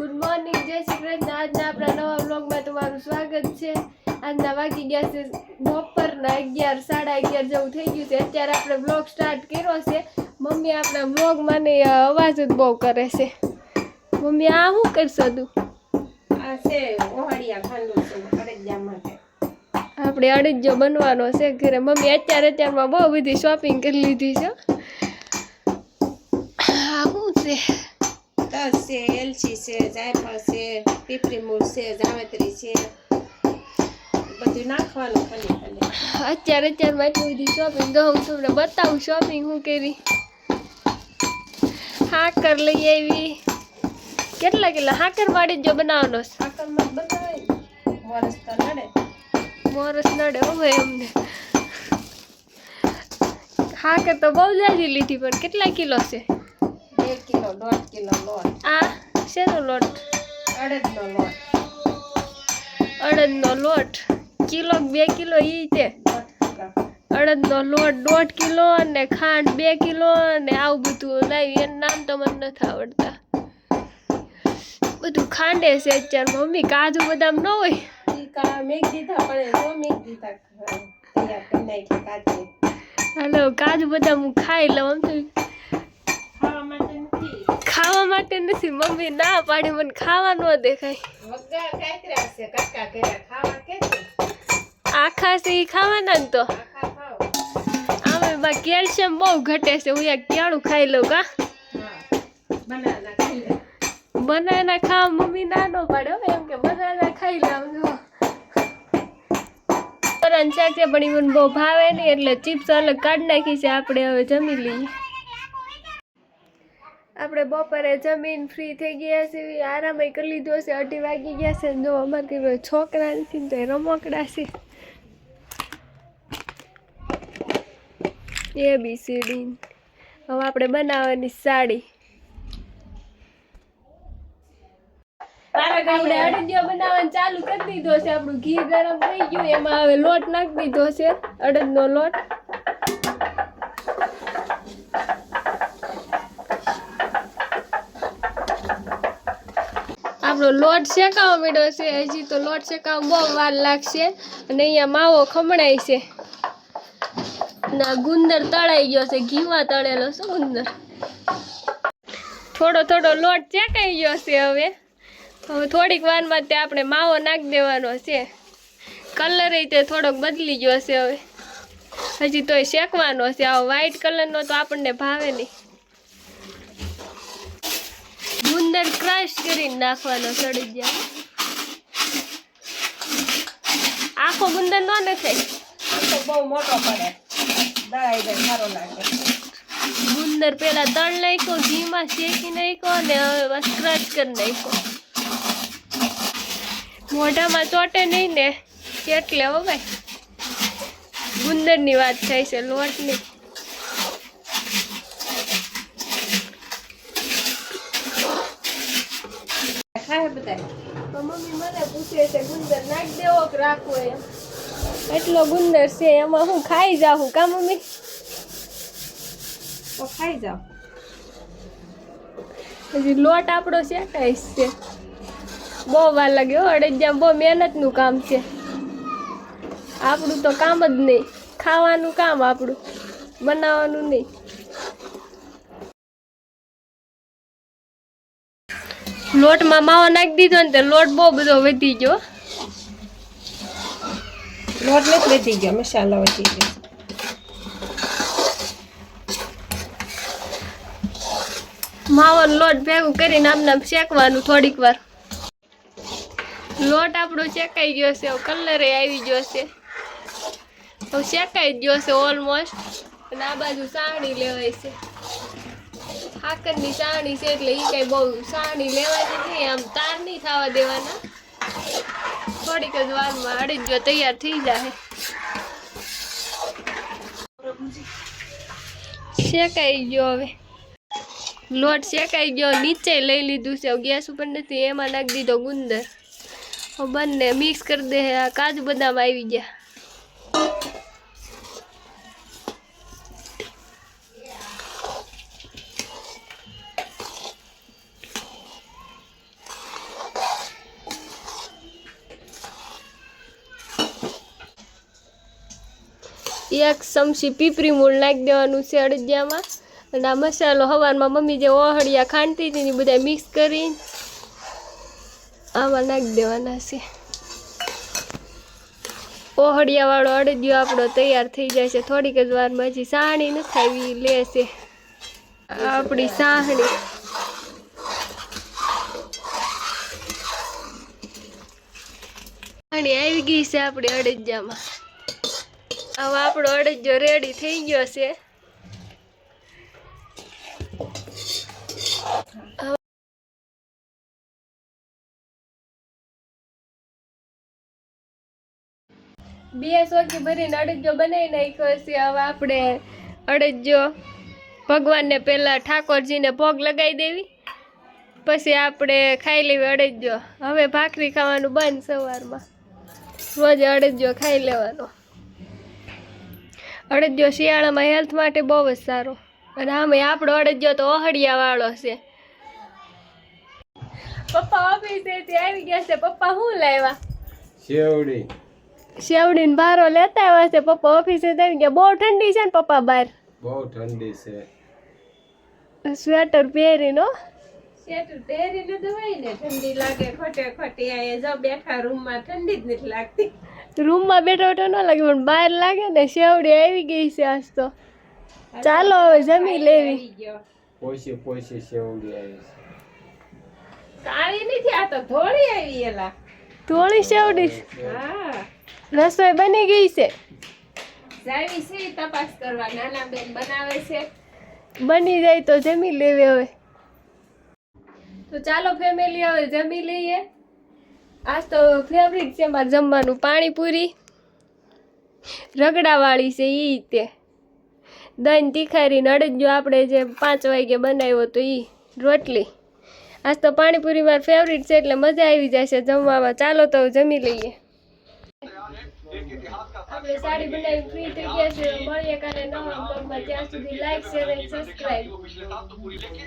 Good morning જય શ્રી કૃષ્ણ. આજના આપણા નવા બ્લોગમાં તમારું સ્વાગત છે. આજના વાગી ગયા છે બપોરના અગિયાર સાડા અગિયાર જેવું થઈ ગયું છે. અત્યારે આપણે બ્લોગ સ્ટાર્ટ કર્યો છે. મમ્મી આપણા બ્લોગમાં ને અવાજ જ બહુ કરે છે. મમ્મી આ શું કરશો તું? આપણે અડજો બનવાનો છે ઘરે. મમ્મી અત્યારે અત્યારમાં બહુ બધી શોપિંગ કરી લીધી છે. આ શું છે? છે એલચી છે જાયફળ છે પીપરી મૂળ છે જાવેત્રી છે. બધું નાખવાનું ખાલી ખાલી. અત્યારે અત્યારે બધી શોપિંગ તો હું તમને બતાવું શોપિંગ હું કરી. હાકર લઈ આવી. કેટલા કિલો હાકર વાળી જો બનાવવાનો છે. આકરમાં બનાવાય વરસ તો નડે. મોરસ નડે હોય અમને. હાકર તો બહુ જાજી લીધી પણ કેટલા કિલો છે? કિલો દોઢ કિલો લોટ આ શેનો લોટ? અડદનો લોટ. અડદનો લોટ. કિલો બે કિલો એ તે? દોઢ કિલો અડદનો લોટ દોઢ કિલો અને ખાંડ બે કિલો અને આવું બધું લાવી એનું નામ તો મને નથી આવડતા. બધું ખાંડે છે અત્યારે મમ્મી. કાજુ બદામ ન હોય? હાલો કાજુ બદામ હું ખાઈ લઉં આમ તો ખાવા માટે નથી. મમ્મી ના પાડે મને ખાવા ન દેખાય. આખા છે એ ખાવાના ને તો. આમાં કેલ્શિયમ બહુ ઘટે છે. હું એક કેળું ખાઈ લઉં કા? બનાના ખાઈ લે. બનાના ખાવા મમ્મી ના નો પાડે એમ કે બનાના ખાઈ લઉં જો. પરાન છે પણ મને બહુ ભાવે નહીં એટલે ચિપ્સ અલગ કાઢી નાખી છે. આપણે હવે જમી લઈએ. આપણે બપોરે જમીન ફ્રી થઈ ગયા છે આરામ કરી લીધો છે અઢી વાગી ગયા છે જો અમારે કઈ છોકરા નથી તો એ રમકડા છે. એ બી સીડી. હવે આપણે બનાવવાની સાડી. આપણે અડદિયો બનાવવાનું ચાલુ કરી દીધો છે આપણું ઘી ગરમ થઈ ગયું એમાં હવે લોટ નાખી દીધો છે અડદનો લોટ. આપણો લોટ શેકાવો માંડ્યો છે, હજી તો લોટ શેકાવો બહુ વાર લાગશે. અને અહીંયા માવો ખમણાય છે. ના ગુંદર તળાઈ ગયો છે, ઘીમાં તળેલો છે ગુંદર. થોડો થોડો લોટ ચેકાઈ ગયો છે હવે. હવે થોડીક વારમાં તે આપણે માવો નાખી દેવાનો છે. કલર તે થોડોક બદલી ગયો છે હવે. હજી તોય શેકવાનો છે, આવો વ્હાઈટ કલરનો તો આપણને ભાવે નહીં. ગુંદર ક્રશ કરીને નાખવાનો સડી ગયા. આખો ગુંદર નો નખાય તો બહુ મોટો પડે. દળાઈ જાય સારો લાગે. ગુંદર પેલા તળ નાખ્યો ઘીમાં શેકી નાખ્યો ને હવે બસ ક્રશ કરી નાખ્યો. મોઢામાં ચોટે નહીં ને એટલે હો ભાઈ. ગુંદરની વાત થાય છે લોટની ખાય બધા. તો મમ્મી મને પૂછે છે ગુંદર નાખી દેવો કે રાખવો એમ? એટલો ગુંદર છે એમાં હું ખાઈ જાઉં કા મમ્મી? તો ખાઈ જાઉં હજી લોટ આપણો શેકાય છે. બહુ વાર લાગે હો અડદિયા બહુ મહેનતનું કામ છે. આપણું તો કામ જ નહીં. ખાવાનું કામ આપણું બનાવવાનું નહીં. લોટમાં માવો નાખી દીધો ને તો લોટ બહુ બધો વધી ગયો. લોટ નથી વધી ગયો મસાલો વધી ગયો. માવો લોટ ભેગું કરીને આમને આમ શેકવાનું થોડીક વાર. લોટ આપણો શેકાઈ ગયો છે કલરે આવી ગયો છે. હવે શેકાઈ ગયો છે ઓલમોસ્ટ અને આ બાજુ સાણી લેવાય છે. હાકરની સાણી છે એટલે એ કઈ બહુ સાણી લેવાની નહીં, આમ તાર નહીં થવા દેવાના. થોડીક જ વારમાં અડી જો તૈયાર થઈ જાય શેકાઈ ગયો હવે. લોટ શેકાઈ ગયો, નીચે લઈ લીધું છે. ગેસ ઉપર નથી, એમાં નાખી દીધો ગુંદર. બંને મિક્સ કરી દે આ કાજુ બદામ આવી ગયા. એક ચમચી પીપરી મૂળ નાખી દેવાનું છે અડદિયામાં. અને આ મસાલો હવારમાં મમ્મી જે ઓહળિયા ખાંડતી હતી ને બધા મિક્સ કરી આમાં નાખી દેવાના છે. ઓહળિયાવાળો અડદિયો આપણો તૈયાર થઈ જાય છે. થોડીક જ વારમાં હજી સાહણી ન લે લેશે આપણી સાહણી. સાહણી આવી ગઈ છે આપણી અડદિયામાં. હવે આપણો અડજો રેડી થઈ ગયો છે. બે સોકી ભરીને અડજો બનાવી નાખ્યો છે. હવે આપણે અડજો ભગવાનને પહેલાં ઠાકોરજીને ભોગ લગાવી દેવી. પછી આપણે ખાઈ લેવી અડજો હવે ભાખરી ખાવાનું બંધ સવારમાં. રોજ અડજો ખાઈ લેવાનો. અડદિયો શિયાળામાં હેલ્થ માટે બહુ જ સારો. અને આમે આપણો અડદિયો તો ઓહળિયાવાળો છે. પપ્પા ઓફિસેથી આવી ગયા છે. પપ્પા શું લાવ્યા? શેવડી. શેવડીને બારો લેતા આવ્યા છે. પપ્પા ઓફિસે આવી ગયા. બહુ ઠંડી છે ને પપ્પા બહાર બહુ ઠંડી છે. સ્વેટર પહેરીનો પહેરી પહેરીને તો હોય ને ઠંડી લાગે ખોટે ખોટી. આ જો બેઠા રૂમમાં ઠંડી જ નથી લાગતી. રૂમમાં બેઠો બેઠો ન લાગે પણ બહાર લાગે ને શેવડી આવી ગઈ છે આજ તો. ચાલો હવે જમી લેવી. પોસી પોસી શેવડી આવી છે. કાળી નથી આ તો થોડી આવી એલા. થોડી શેવડી હા. રસોઈ બની ગઈ છે? જાવી છે તપાસ કરવા. નાના બેન બનાવે છે. બની જાય તો જમી લેવી હવે. તો ચાલો ફેમિલી હવે જમી લઈએ. આજ તો ફેવરિટ છે મારે જમવાનું પાણીપુરી, રગડાવાળી છે એ તે. દહીં તીખારી નડજો આપણે જે પાંચ વાગે બનાવ્યો તો એ રોટલી. આજ તો પાણીપુરી મારી ફેવરિટ છે એટલે મજા આવી જાય છે જમવામાં. ચાલો તો જમી લઈએ. આપણે સાડી બનાવી ફ્રી થઈ ગયા છે મળીએ કાલે નવા ત્યાં સુધી લાઈક શેર અને સબસ્ક્રાઈબ